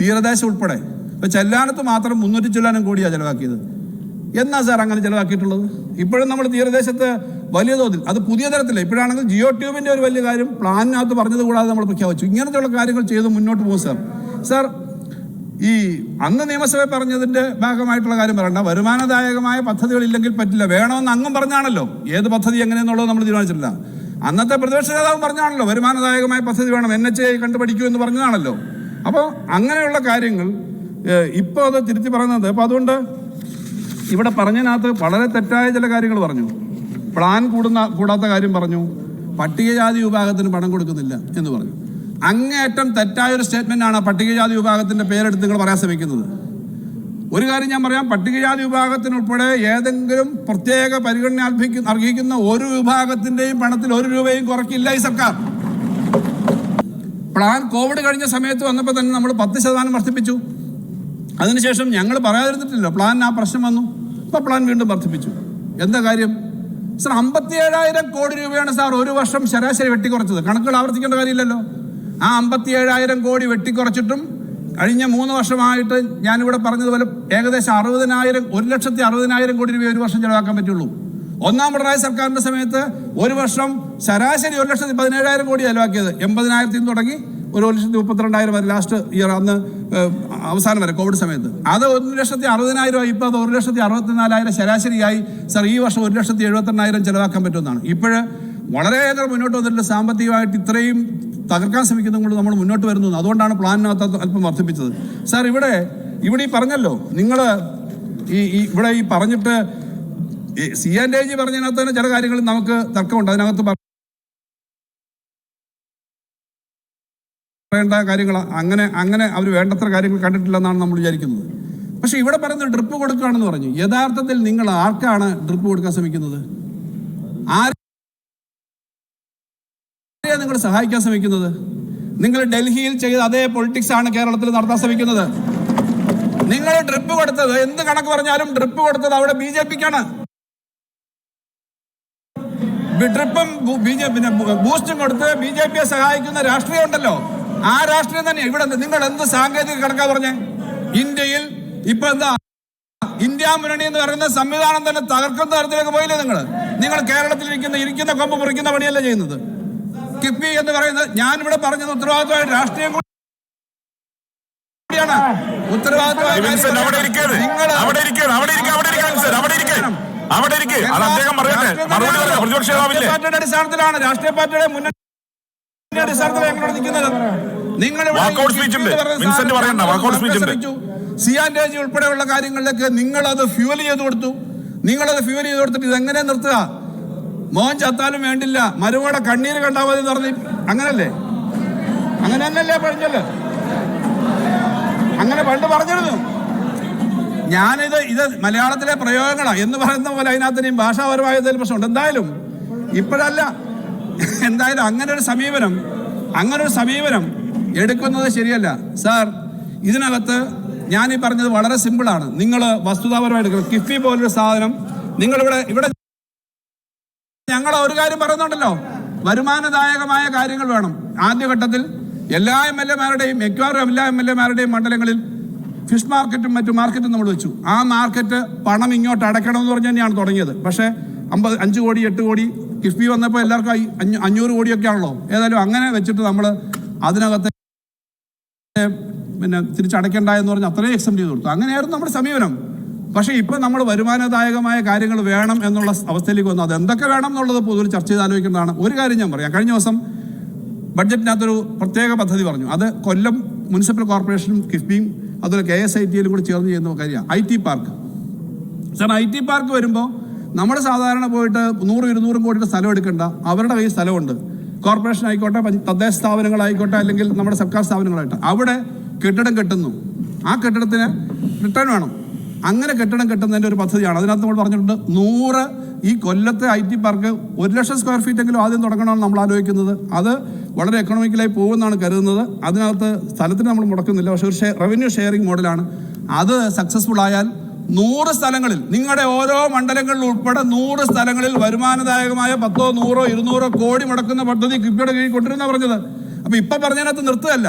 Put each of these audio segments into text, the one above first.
തീരദേശം ഉൾപ്പെടെ. ഇപ്പൊ ചെല്ലാനത്ത് മാത്രം മുന്നൂറ്റി ചൊല്ലാനും കോടിയാണ് ചെലവാക്കിയത്. എന്നാ സാർ അങ്ങനെ ചെലവാക്കിയിട്ടുള്ളത്? ഇപ്പോഴും നമ്മൾ തീരദേശത്ത് വലിയ തോതിൽ അത് പുതിയ തരത്തില്ല. ഇപ്പോഴാണെങ്കിൽ ജിയോ ട്യൂബിന്റെ ഒരു വലിയ കാര്യം പ്ലാനിനകത്ത് പറഞ്ഞത് കൂടാതെ നമ്മൾ പ്രഖ്യാപിച്ചു. ഇങ്ങനത്തെയുള്ള കാര്യങ്ങൾ ചെയ്ത് മുന്നോട്ട് പോകും സാർ. സാർ ഈ അന്ന് നിയമസഭ പറഞ്ഞതിന്റെ ഭാഗമായിട്ടുള്ള കാര്യം പറയണ്ട. വരുമാനദായകമായ പദ്ധതികളില്ലെങ്കിൽ പറ്റില്ല. വേണമെന്ന് അങ്ങും പറഞ്ഞാണല്ലോ. ഏത് പദ്ധതി എങ്ങനെയെന്നുള്ളത് നമ്മൾ തീരുമാനിച്ചിട്ടില്ല. അന്നത്തെ പ്രതിപക്ഷ നേതാവ് പറഞ്ഞാണല്ലോ വരുമാനദായകമായ പദ്ധതി വേണം. എൻ എച്ച് ഐ കണ്ടുപഠിക്കൂ എന്ന് പറഞ്ഞതാണല്ലോ. അപ്പോൾ അങ്ങനെയുള്ള കാര്യങ്ങൾ ഇപ്പോൾ അത് തിരുത്തി പറയുന്നത് അപ്പോൾ അതുകൊണ്ട് ഇവിടെ പറഞ്ഞതിനകത്ത് വളരെ തെറ്റായ ചില കാര്യങ്ങൾ പറഞ്ഞു. പ്ലാൻ കൂടുന്ന കൂടാത്ത കാര്യം പറഞ്ഞു. പട്ടികജാതി വിഭാഗത്തിന് പണം കൊടുക്കുന്നില്ല എന്ന് പറഞ്ഞു. അങ്ങേയറ്റം തെറ്റായ ഒരു സ്റ്റേറ്റ്മെന്റ് ആണ് പട്ടികജാതി വിഭാഗത്തിന്റെ പേരെടുത്ത് നിങ്ങൾ പറയാൻ ശ്രമിക്കുന്നത്. ഒരു കാര്യം ഞാൻ പറയാം പട്ടികജാതി വിഭാഗത്തിനുൾപ്പെടെ ഏതെങ്കിലും പ്രത്യേക പരിഗണന അർഹിക്കുന്ന ഒരു വിഭാഗത്തിന്റെയും പണത്തിൽ ഒരു രൂപയും കുറയ്ക്കില്ല ഈ സർക്കാർ. പ്ലാൻ കോവിഡ് കഴിഞ്ഞ സമയത്ത് വന്നപ്പോൾ തന്നെ നമ്മൾ പത്ത് ശതമാനം വർദ്ധിപ്പിച്ചു. അതിനുശേഷം ഞങ്ങൾ പറയാതിരുന്നിട്ടില്ല പ്ലാൻ ആ പ്രശ്നം വന്നു. ഇപ്പോൾ പ്ലാൻ വീണ്ടും വർദ്ധിപ്പിച്ചു. എന്താ കാര്യം? സാർ അമ്പത്തി ഏഴായിരം കോടി രൂപയാണ് സാർ ഒരു വർഷം ശരാശരി വെട്ടിക്കുറച്ചത്. കണക്കുകൾ ആവർത്തിക്കേണ്ട കാര്യമില്ലല്ലോ. ആ അമ്പത്തി ഏഴായിരം കോടി വെട്ടിക്കുറച്ചിട്ടും കഴിഞ്ഞ മൂന്ന് വർഷമായിട്ട് ഞാനിവിടെ പറഞ്ഞതുപോലെ ഏകദേശം അറുപതിനായിരം ഒരു ലക്ഷത്തി അറുപതിനായിരം കോടി രൂപ ഒരു വർഷം ചിലവാക്കാൻ പറ്റുള്ളൂ. ഒന്നാം പിണറായി സർക്കാരിന്റെ സമയത്ത് ഒരു വർഷം ശരാശരി ഒരു ലക്ഷത്തി പതിനേഴായിരം കോടി ചെലവാക്കിയത്. എൺപതിനായിരത്തിൽ നിന്ന് തുടങ്ങി ഒരു ലക്ഷത്തി മുപ്പത്തിരണ്ടായിരം വരെ ലാസ്റ്റ് ഇയർ അന്ന് അവസാനം വരെ കോവിഡ് സമയത്ത്. അത് ഒരു ലക്ഷത്തി അറുപതിനായിരം ഇപ്പൊ അത് ഒരു ലക്ഷത്തി അറുപത്തിനാലായിരം ശരാശരിയായി. സർ ഈ വർഷം ഒരു ലക്ഷത്തി എഴുപത്തിരണ്ടായിരം ചെലവാക്കാൻ പറ്റുമെന്നാണ്. ഇപ്പോഴ് വളരെയേറെ മുന്നോട്ട് വന്നിട്ട് സാമ്പത്തികമായിട്ട് ഇത്രയും തകർക്കാൻ ശ്രമിക്കുന്നത് കൊണ്ട് നമ്മൾ മുന്നോട്ട് വരുന്നു അതുകൊണ്ടാണ് പ്ലാനിനകത്ത് അല്പം വർദ്ധിപ്പിച്ചത്. സാർ ഇവിടെ ഇവിടെ ഈ പറഞ്ഞല്ലോ നിങ്ങൾ ഈ ഇവിടെ ഈ പറഞ്ഞിട്ട് സി ആൻഡ് എ ജി പറഞ്ഞതിനകത്ത് തന്നെ ചില കാര്യങ്ങൾ നമുക്ക് തർക്കമുണ്ട്. അതിനകത്ത് പറ- പറയേണ്ട കാര്യങ്ങൾ അങ്ങനെ അങ്ങനെ അവർ വേണ്ടത്ര കാര്യങ്ങൾ കണ്ടിട്ടില്ലെന്നാണ് നമ്മൾ വിചാരിക്കുന്നത്. പക്ഷെ ഇവിടെ പറയുന്നത് ഡ്രിപ്പ് കൊടുക്കുകയാണെന്ന് പറഞ്ഞു. യഥാർത്ഥത്തിൽ നിങ്ങൾ ആർക്കാണ് ഡ്രിപ്പ് കൊടുക്കാൻ ശ്രമിക്കുന്നത്? നിങ്ങൾ സഹായിക്കാൻ ശ്രമിക്കുന്നത്? നിങ്ങൾ ഡൽഹിയിൽ ചെയ്ത അതേ പൊളിറ്റിക്സ് ആണ് കേരളത്തിൽ നടത്താൻ ശ്രമിക്കുന്നത്. നിങ്ങൾ ഡ്രിപ്പ് കൊടുത്തത് എന്ത് കണക്ക് പറഞ്ഞാലും ഡ്രിപ്പ് കൊടുത്തത് അവിടെ ബി ജെ പിക്കാണ്. ട്രിപ്പും ബി ജെ പിന്നെ ബൂസ്റ്റും കൊടുത്ത് ബി ജെ പിയെ സഹായിക്കുന്ന രാഷ്ട്രീയം ഉണ്ടല്ലോ. ആ രാഷ്ട്രീയം തന്നെ ഇവിടെ നിങ്ങൾ എന്ത് സാങ്കേതിക കണക്കാ പറഞ്ഞേ? ഇന്ത്യയിൽ ഇപ്പൊ എന്താ? ഇന്ത്യ മുന്നണി എന്ന് പറയുന്ന സംവിധാനം തന്നെ തകർക്കുന്ന തരത്തിലേക്ക് പോയില്ലേ നിങ്ങൾ നിങ്ങൾ കേരളത്തിൽ ഇരിക്കുന്ന ഇരിക്കുന്ന കൊമ്പ് മുറിക്കുന്ന പണിയല്ല ചെയ്യുന്നത്? കിഫ്ബി എന്ന് പറയുന്നത് ഞാൻ ഇവിടെ പറഞ്ഞത് ഉത്തരവാദിത്തമായ രാഷ്ട്രീയം കൂടിയാണ്. ഉത്തരവാദിത്തമായ നിങ്ങൾ അവിടെ ഇരിക്കുക അത് അദ്ദേഹം പറയട്ടെ. മറുപടി പറയാം പ്രതിപക്ഷ നേതാവില്ലേ പാർട്ടിയുടെ അടിസ്ഥാനത്തിലാണ് രാഷ്ട്രീയ പാർട്ടിയുടെ മുന്നണിയുടെ അടിസ്ഥാനത്തിലാണ് ഞങ്ങളോട് നിൽക്കുന്നത്? നിങ്ങൾ ഇവിടെ Walkout ഉണ്ട്. വിൻസെന്റ് പറയണ്ട, വാക്കൗട്ട് സ്പീച്ച് ഉണ്ട്. സിയാൻഡേജ് ഉൾപ്പെടെയുള്ള കാര്യങ്ങളിലേക്ക് നിങ്ങൾ അത് ഫ്യൂൽ ചെയ്ത് കൊടുത്തു. നിങ്ങൾ അത് ഫ്യൂൽ ചെയ്ത് കൊടുത്തിട്ട് ഇതെങ്ങനെ നിർത്തുക? മോൻ ചത്താലും വേണ്ടില്ല. മരുമയുടെ കണ്ണീര് കണ്ടാൽ മതി പറഞ്ഞു. അങ്ങനല്ലേ? അങ്ങനെ തന്നെയല്ലേ പറഞ്ഞല്ലോ അങ്ങനെ പണ്ട് പറഞ്ഞിരുന്നു. ഞാനിത് ഇത് മലയാളത്തിലെ പ്രയോഗങ്ങളാണ് എന്ന് പറയുന്ന പോലെ അതിനകത്തിനെയും ഭാഷാപരമായ എന്തെങ്കിലും പ്രശ്നമുണ്ട്? എന്തായാലും ഇപ്പോഴല്ല. എന്തായാലും അങ്ങനെ ഒരു സമീപനം അങ്ങനെ ഒരു സമീപനം എടുക്കുന്നത് ശരിയല്ല. സാർ ഇതിനകത്ത് ഞാൻ ഈ പറഞ്ഞത് വളരെ സിമ്പിളാണ്. നിങ്ങൾ വസ്തുതാപരമായി എടുക്കണം. കിഫി പോലൊരു സാധനം നിങ്ങളിവിടെ ഇവിടെ ഞങ്ങൾ ഒരു കാര്യം പറയുന്നുണ്ടല്ലോ. വരുമാനദായകമായ കാര്യങ്ങൾ വേണം. ആദ്യഘട്ടത്തിൽ എല്ലാ എം എൽ എമാരുടെയും മിക്കവാറും എല്ലാ എം എൽ എമാരുടെയും മണ്ഡലങ്ങളിൽ ഫിഷ് മാർക്കറ്റും മറ്റു മാർക്കറ്റും നമ്മൾ വെച്ചു. ആ മാർക്കറ്റ് പണം ഇങ്ങോട്ട് അടയ്ക്കണം എന്ന് പറഞ്ഞ് തന്നെയാണ് തുടങ്ങിയത്. പക്ഷേ അമ്പത് അഞ്ച് കോടി എട്ട് കോടി കിഫ്ബി വന്നപ്പോൾ എല്ലാവർക്കും അഞ്ഞൂ- അഞ്ഞൂറ് കോടിയൊക്കെ ആണല്ലോ. ഏതായാലും അങ്ങനെ വെച്ചിട്ട് നമ്മൾ അതിനകത്ത് പിന്നെ തിരിച്ചടയ്ക്കണ്ട എന്ന് പറഞ്ഞ് അത്രയും എക്സെപ്റ്റ് ചെയ്ത് കൊടുത്തു. അങ്ങനെയായിരുന്നു നമ്മുടെ സമീപനം. പക്ഷേ ഇപ്പോൾ നമ്മൾ വരുമാനദായകമായ കാര്യങ്ങൾ വേണം എന്നുള്ള അവസ്ഥയിലേക്ക് വന്നു. അത് എന്തൊക്കെ വേണം എന്നുള്ളത് പൊതുവിൽ ചർച്ച ചെയ്ത് ആലോചിക്കേണ്ടതാണ്. ഒരു കാര്യം ഞാൻ പറയാം. കഴിഞ്ഞ ദിവസം ബഡ്ജറ്റിനകത്തൊരു പ്രത്യേക പദ്ധതി പറഞ്ഞു. അത് കൊല്ലം മുനിസിപ്പൽ കോർപ്പറേഷനും കിഫ്ബിയും അതുപോലെ കെ എസ് ഐ ടിയിലും കൂടി ചേർന്ന് ചെയ്യുന്ന കാര്യമാണ്. I T park sir I T park വരുമ്പോൾ നമ്മൾ സാധാരണ പോയിട്ട് നൂറ് ഇരുന്നൂറും കോടിയുടെ സ്ഥലം എടുക്കേണ്ട. അവരുടെ കയ്യിൽ സ്ഥലമുണ്ട്. കോർപ്പറേഷൻ ആയിക്കോട്ടെ തദ്ദേശ സ്ഥാപനങ്ങളായിക്കോട്ടെ അല്ലെങ്കിൽ നമ്മുടെ സർക്കാർ സ്ഥാപനങ്ങളായിട്ട്. അവിടെ കെട്ടിടം കെട്ടുന്നു. ആ കെട്ടിടത്തിന് റിട്ടേൺ വേണം. അങ്ങനെ കെട്ടിടം കെട്ടുന്നതിന്റെ ഒരു പദ്ധതിയാണ്. അതിനകത്ത് നമ്മൾ പറഞ്ഞിട്ടുണ്ട് നൂറ് ഈ കൊല്ലത്തെ ഐ ടി പാർക്ക് ഒരു ലക്ഷം സ്ക്വയർ ഫീറ്റ് എങ്കിലും ആദ്യം തുടങ്ങണമെന്ന് നമ്മൾ ആലോചിക്കുന്നത്. അത് വളരെ എക്കണോമിക്കലായി പോകുമെന്നാണ് കരുതുന്നത്. അതിനകത്ത് സ്ഥലത്തിന് നമ്മൾ മുടക്കുന്നില്ല. പക്ഷേ ഒരു ഷെയർ റവന്യൂ ഷെയറിംഗ് മോഡലാണ്. അത് സക്സസ്ഫുൾ ആയാൽ നൂറ് സ്ഥലങ്ങളിൽ നിങ്ങളുടെ ഓരോ മണ്ഡലങ്ങളിൽ ഉൾപ്പെടെ നൂറ് സ്ഥലങ്ങളിൽ വരുമാനദായകമായ പത്തോ നൂറോ ഇരുന്നൂറോ കോടി മുടക്കുന്ന പദ്ധതി കിഫ്ബിയുടെ കീഴിൽ കൊണ്ടുവരുന്ന പറഞ്ഞത്. അപ്പൊ ഇപ്പൊ പറഞ്ഞതിനകത്ത് നിർത്തുകയല്ല.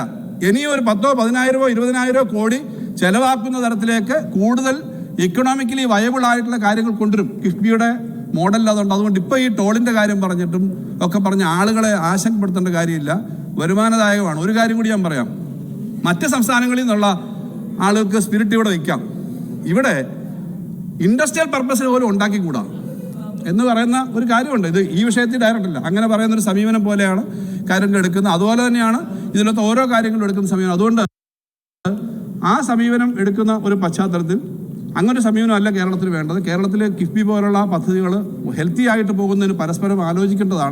ഇനിയും ഒരു പത്തോ പതിനായിരമോ ഇരുപതിനായിരമോ കോടി ചെലവാക്കുന്ന തരത്തിലേക്ക് കൂടുതൽ ഇക്കണോമിക്കലി വയബിൾ ആയിട്ടുള്ള കാര്യങ്ങൾ കൊണ്ടുവരും. കിഫ്ബിയുടെ മോഡൽ അതുകൊണ്ട് അതുകൊണ്ട് ഇപ്പോൾ ഈ ടോളിന്റെ കാര്യം പറഞ്ഞിട്ടും ഒക്കെ പറഞ്ഞ ആളുകളെ ആശങ്കപ്പെടുത്തേണ്ട കാര്യമില്ല. വരുമാനദായകമാണ്. ഒരു കാര്യം കൂടി ഞാൻ പറയാം. മറ്റ് സംസ്ഥാനങ്ങളിൽ നിന്നുള്ള ആളുകൾക്ക് സ്പിരിറ്റ് ഇവിടെ വയ്ക്കാം ഇവിടെ ഇൻഡസ്ട്രിയൽ പർപ്പസിന് പോലും ഉണ്ടാക്കിക്കൂടാ. എന്ന് പറയുന്ന ഒരു കാര്യമുണ്ട്. ഇത് ഈ വിഷയത്തിൽ ഡയറക്റ്റ് അല്ല. അങ്ങനെ പറയുന്ന ഒരു സമീപനം പോലെയാണ് കാര്യങ്ങൾ എടുക്കുന്നത്. അതുപോലെ തന്നെയാണ് ഇതിലത്തെ ഓരോ കാര്യങ്ങളും എടുക്കുന്ന സമീപനം. അതുകൊണ്ട് ആ സമീപനം എടുക്കുന്ന ഒരു പശ്ചാത്തലത്തിൽ അങ്ങനെ സമീപനമല്ല കേരളത്തിന് വേണ്ടത്. കേരളത്തിലെ കിഫ്ബി പോലുള്ള പദ്ധതികൾ ഹെൽത്തി ആയിട്ട് പോകുന്നതിന് പരസ്പരം ആലോചിക്കേണ്ടതാണ്.